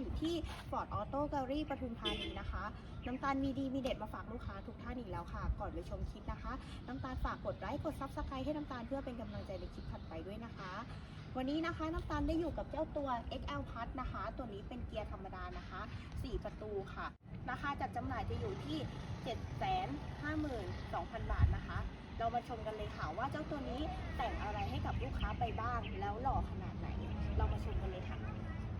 อยู่ที่ Ford Auto Gallery ปทุมธานีนะคะ น้ำตาลมีดีมีเด็ดมาฝากลูกค้าทุกท่านอีกแล้วค่ะ ก่อนไปชมคลิปนะคะ น้ำตาลฝากกดไลค์กด Subscribe ให้น้ำตาลเพื่อเป็นกำลังใจในคลิปถัดไปด้วยนะคะ วันนี้นะคะน้ำตาลได้อยู่กับเจ้าตัว XL Plus นะคะ ตัวนี้เป็นเกียร์ธรรมดานะคะ 4 ประตูค่ะ ราคาจัดจำหน่ายจะอยู่ที่ 752,000 บาทนะคะเรามาชมกันเลยค่ะว่าเจ้าตัวนี้แต่งอะไรให้กับลูกค้าไปบ้างแล้วหล่อขนาดไหน เรามาชมกันเลยค่ะ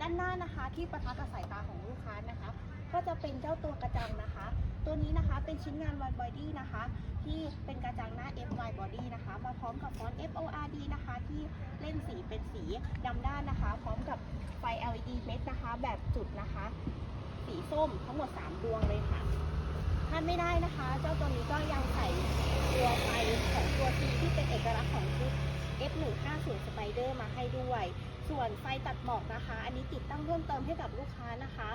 ด้านหน้านะคะที่ประทับกับสายตาของลูกค้านะคะ ก็จะเป็นเจ้าตัวกระจังนะคะ ตัวนี้นะคะเป็นชิ้นงาน wide body นะคะ ที่เป็นกระจังหน้า F wide body นะคะ มาพร้อมกับฟอนต์ F O R D นะคะ ที่เล่นสีเป็นสีดำด้านนะคะ พร้อมกับไฟ LED เม็ดนะคะ แบบจุดนะคะ สีส้มทั้งหมด 3 ดวงเลยค่ะพลาไม่ได้นะคะ เจ้าตัวนี้ก็ยังใส่ตัวไฟของตัว C ที่เป็นเอกลักษณ์ของชุด F150 Spider มาให้ด้วย ส่วนไฟตัดหมอกนะคะ อันนี้ติดตั้งเพิ่มเติมให้กับลูกค้านะคะ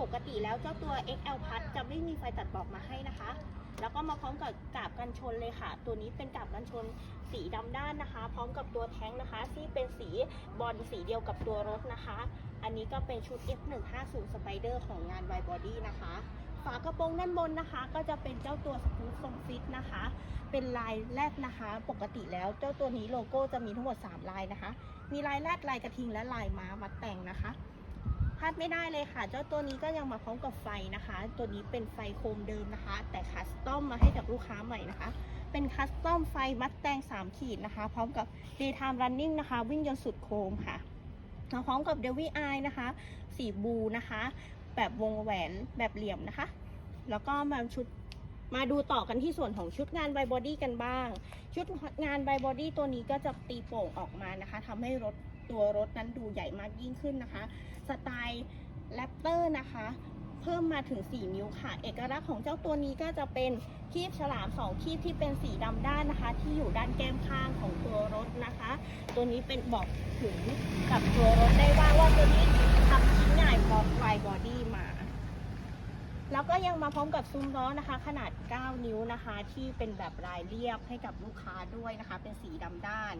ปกติแล้วเจ้าตัว XL Plus จะไม่มีไฟตัดหมอกมาให้นะคะ แล้วก็มาพร้อมกับกาบกันชนเลยค่ะ ตัวนี้เป็นกาบกันชนสีดำด้านนะคะ พร้อมกับตัวแท้งนะคะ ที่เป็นสีบอลสีเดียวกับตัวรถนะคะ อันนี้ก็เป็นชุด F150 Spider ของงาน Wide Body นะคะฝากระโปรงด้านบนนะคะ ก็จะเป็นเจ้าตัวสกู๊ปทรงฟิตนะคะ เป็นลายแรกนะคะ ปกติแล้วเจ้าตัวนี้โลโก้จะมีทั้งหมด 3 ลายนะคะ มีลายแรกลายกระทิงและลายม้ามาแต่งนะคะพลาดไม่ได้เลยค่ะ เจ้าตัวนี้ก็ยังมาพร้อมกับไฟนะคะ ตัวนี้เป็นไฟโคมเดิมนะคะ แต่คัสตอมมาให้กับลูกค้าใหม่นะคะ เป็นคัสตอมไฟมัดแต่ง3 ขีดนะคะ พร้อมกับ daytime running นะคะ วิ่งจนสุดโคมค่ะมาพร้อมกับ d e v i Eye นะคะ สีบูนะคะ แบบวงแหวนแบบเหลี่ยมนะคะ แล้วก็มาชุด มาดูต่อกันที่ส่วนของชุดงานไบบอดี้กันบ้าง ชุดงานไบ body ตัวนี้ก็จะตีโป่งออกมานะคะทำให้รถตัวรถนั้นดูใหญ่มากยิ่งขึ้นนะคะ สไตล์แรปเตอร์นะคะ เพิ่มมาถึง 4 นิ้วค่ะ เอกลักษณ์ของเจ้าตัวนี้ก็จะเป็นคีบฉลาม 2 คีบที่เป็นสีดำด้านนะคะ ที่อยู่ด้านแก้มข้างของตัวรถนะคะ ตัวนี้เป็นบอกถึงกับตัวรถได้ว่าว่าตัวนี้ทำชิ้นใหญ่พอมไฟบอดี้ แล้วก็ยังมาพร้อมกับซุ้มล้อนะคะ ขนาด 9 นิ้วนะคะ ที่เป็นแบบลายเรียบให้กับลูกค้าด้วยนะคะ เป็นสีดำด้าน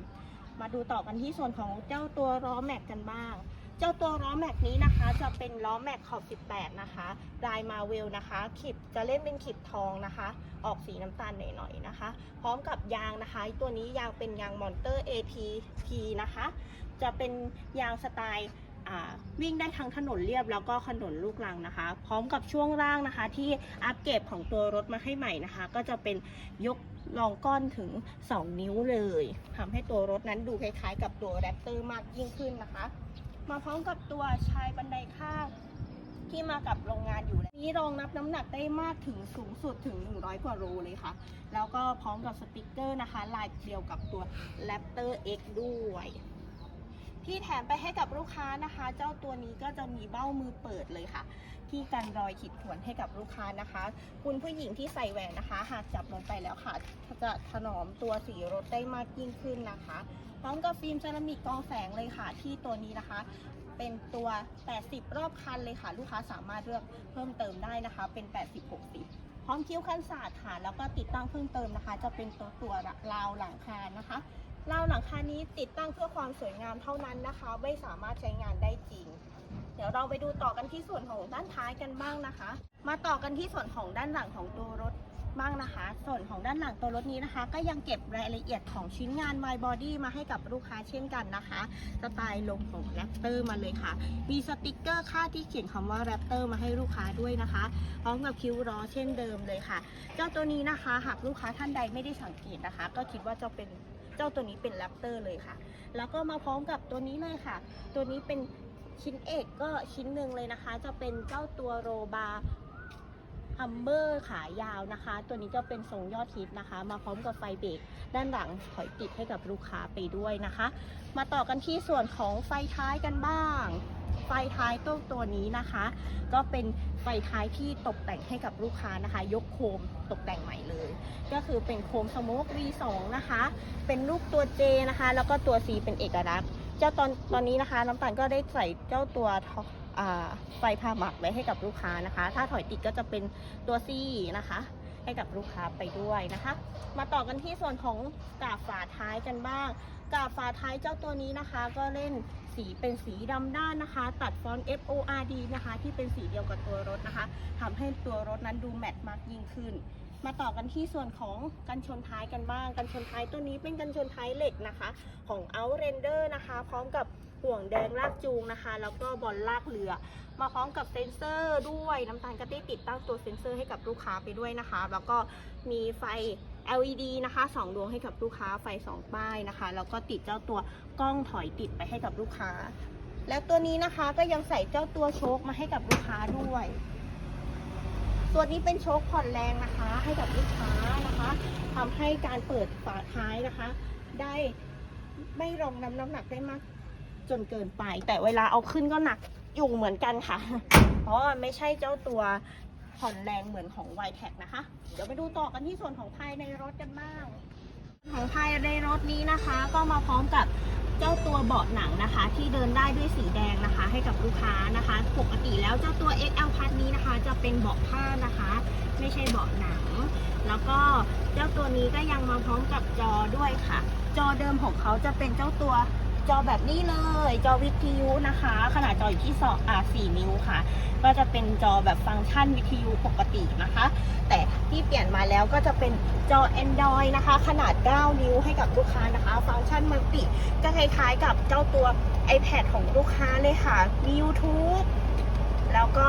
มาดูต่อกันที่ส่วนของเจ้าตัวล้อแม็กกันบ้าง เจ้าตัวล้อแม็กนี้นะคะ จะเป็นล้อแม็กขอบ 18 นะคะลายมาเวลนะคะขีบจะเล่นเป็นขีบทองนะคะ ออกสีน้ำตาลหน่อยๆนะคะ พร้อมกับยางนะคะ ตัวนี้ยางเป็นยางมอนเตอร์ ATP นะคะ จะเป็นยางสไตล์ วิ่งได้ทั้งถนนเรียบแล้วก็ถนนลูกรังนะคะ พร้อมกับช่วงล่างนะคะ ที่อัปเกรดของตัวรถมาให้ใหม่นะคะ ก็จะเป็นยกรองก้อนถึง 2 นิ้วเลยทำให้ตัวรถนั้นดูคล้ายๆ กับตัวแรปเตอร์มากยิ่งขึ้นนะคะ มาพร้อมกับตัวชายบันไดข้างที่มากับโรงงานอยู่แล้วนี้รองรับน้ำหนักได้มากถึงสูงสุดถึง 100 กว่าโลเลยค่ะ แล้วก็พร้อมกับสติกเกอร์นะคะ ลายเดียวกับตัว Raptor X ด้วย ที่แถมไปให้กับลูกค้านะคะ เจ้าตัวนี้ก็จะมีเบ้ามือเปิดเลยค่ะ ที่กันรอยขีดข่วนให้กับลูกค้านะคะ คุณผู้หญิงที่ใส่แหวนนะคะ หากจับลงไปแล้วค่ะ จะถนอมตัวสีรถได้มากยิ่งขึ้นนะคะ พร้อมกับฟิล์มเซรามิกกองแสงเลยค่ะ ที่ตัวนี้นะคะ เป็นตัว 80 รอบคันเลยค่ะ ลูกค้าสามารถเลือกเพิ่มเติมได้นะคะ เป็น 80-60พร้อมคิ้วคันศาสตร์ค่ะ แล้วก็ติดตั้งเพิ่มเติมนะคะ จะเป็นตัวตัวราวหลังคานะคะ ราวหลังคานี้ติดตั้งเพื่อความสวยงามเท่านั้นนะคะ ไม่สามารถใช้งานได้จริง เดี๋ยวเราไปดูต่อกันที่ส่วนของด้านท้ายกันบ้างนะคะ มาต่อกันที่ส่วนของด้านหลังของตัวรถบ้างนะคะ ส่วนของด้านหลังตัวรถนี้นะคะ ก็ยังเก็บรายละเอียดของชิ้นงาน My Body มาให้กับลูกค้าเช่นกันนะคะสไตล์ลมของ Raptor มาเลยค่ะ มีสติกเกอร์ค่าที่เขียนคำว่า Raptor มาให้ลูกค้าด้วยนะคะพร้อมกับคิ้วล้อเช่นเดิมเลยค่ะ เจ้าตัวนี้นะคะ หากลูกค้าท่านใดไม่ได้สังเกตนะคะ ก็คิดว่าจะเป็น จ้าตัวนี้เป็นแรปเตอร์เลยค่ะ แล้วก็มาพร้อมกับตัวนี้เลยค่ะ ตัวนี้เป็นชิ้นเอกก็ชิ้นหนึ่งเลยนะคะ จะเป็นเจ้าตัวโรบาฮัมเบอร์ขายาวนะคะ ตัวนี้ก็เป็นทรงยอดฮิตนะคะ มาพร้อมกับไฟเบรกด้านหลังถอยติดให้กับลูกค้าไปด้วยนะคะ มาต่อกันที่ส่วนของไฟท้ายกันบ้าง ฟท้ายตัวตัวนี้นะคะ ก็เป็นไฟท้ายที่ตกแต่งให้กับลูกค้านะคะ ยกโคมตกแต่งใหม่เลย ก็คือเป็นโคมสโมก V2 นะคะ เป็นรูปตัว J นะคะ แล้วก็ตัว C เป็นเอกลักษณ์เจ้าตอนตอนนี้นะคะ น้ำตาลก็ได้ใส่เจ้าตัวไฟพาหมักไว้ให้กับลูกค้านะคะ ถ้าถอยติดก็จะเป็นตัว C นะคะ ให้กับลูกค้าไปด้วยนะคะ มาต่อกันที่ส่วนของกาบฝาท้ายกันบ้าง กาบฝาท้ายเจ้าตัวนี้นะคะ ก็เล่นสีเป็นสีดำด้านนะคะ ตัดฟอนต์ F O R D นะคะ ที่เป็นสีเดียวกับตัวรถนะคะทำให้ตัวรถนั้นดูแมตต์มากยิ่งขึ้น มาต่อกันที่ส่วนของกันชนท้ายกันบ้าง กันชนท้ายตัวนี้เป็นกันชนท้ายเหล็กนะคะ ของ Outrender นะคะ พร้อมกับห่วงแดงลากจูงนะคะ แล้วก็บอลลากเรือ มาพร้อมกับเซ็นเซอร์ด้วยน้ำตาลก็ได้ติดตั้งตัวเซ็นเซอร์ให้กับลูกค้าไปด้วยนะคะ แล้วก็มีไฟ LED นะคะสองดวงให้กับลูกค้าไฟสองป้ายนะคะ แล้วก็ติดเจ้าตัวกล้องถอยติดไปให้กับลูกค้า แล้วตัวนี้นะคะก็ยังใส่เจ้าตัวโชคมาให้กับลูกค้าด้วย ตัวนี้เป็นโชคผ่อนแรงนะคะ ให้กับลูกค้านะคะทำให้การเปิดฝาท้ายนะคะ ได้ไม่รองน้ำน้ำหนักได้มากจนเกินไป แต่เวลาเอาขึ้นก็หนักอยู่เหมือนกันค่ะ เพราะว่าไม่ใช่เจ้าตัวผ่อนแรงเหมือนของ y t e c นะคะ เดี๋ยวไปดูต่อกันที่ส่วนของภายในรถกันบ้าง ของภายในรถนี้นะคะ ก็มาพร้อมกับ เจ้าตัวเบาะหนังนะคะ ที่เดินได้ด้วยสีแดงนะคะ ให้กับลูกค้านะคะ ปกติแล้วเจ้าตัว XL พัดนี้นะคะ จะเป็นเบาะผ้านะคะ ไม่ใช่เบาะหนัง แล้วก็เจ้าตัวนี้ก็ยังมาพร้อมกับจอด้วยค่ะ จอเดิมของเขาจะเป็นเจ้าตัว จอแบบนี้เลย จอวิทยุนะคะ ขนาดจออยู่ที่สองอ่าสี่นิ้วค่ะ ก็จะเป็นจอแบบฟังก์ชันวิทยุปกตินะคะ แต่ที่เปลี่ยนมาแล้วก็จะเป็นจอ Android นะคะ ขนาด 9 นิ้วให้กับลูกค้านะคะ ฟังก์ชันมัลติก็คล้ายๆกับเจ้าตัว iPad ของลูกค้าเลยค่ะมี YouTube แล้วก็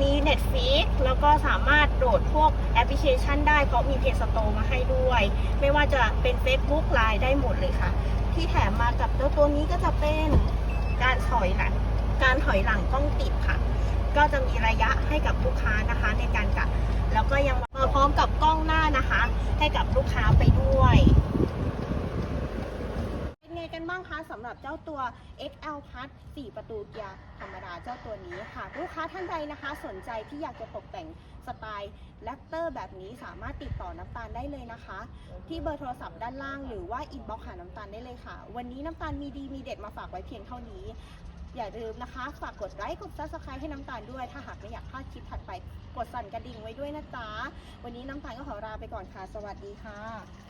มี Netflix แล้วก็สามารถโหลดพวกแอปพลิเคชันได้เพราะมี Play Store มาให้ด้วย ไม่ว่าจะเป็น Facebook Line ได้หมดเลยค่ะ ที่แถมมากับเจ้าตัวนี้ก็จะเป็นการถอยหลัง การถอยหลังกล้องติดค่ะ ก็จะมีระยะให้กับลูกค้านะคะในการกะแล้วก็ยังมาพร้อมกับกล้องหน้านะคะ ให้กับลูกค้าไปด้วย นบ้างคะสำหรับเจ้าตัว XL Plus 4ประตูเกียร์ธรรมดาเจ้าตัวนี้ค่ะ ลูกค้าท่านใดนะคะ สนใจที่อยากจะตกแต่งสไตล์แรปเตอร์แบบนี้สามารถติดต่อน้ำตาลได้เลยนะคะ ที่เบอร์โทรศัพท์ด้านล่างหรือว่าอินบ็อกหาน้ำตาลได้เลยค่ะ วันนี้น้ำตาลมีดีมีเด็ดมาฝากไว้เพียงเท่านี้ อย่าลืมนะคะ ฝากกดไลค์กด subscribe ให้น้ำตาลด้วย ถ้าหากไม่อยากพลาดคลิปถัดไป กดสั่นกระดิ่งไว้ด้วยนะจ๊ะวันนี้น้ำตาลก็ขอลาไปก่อนค่ะ สวัสดีค่ะ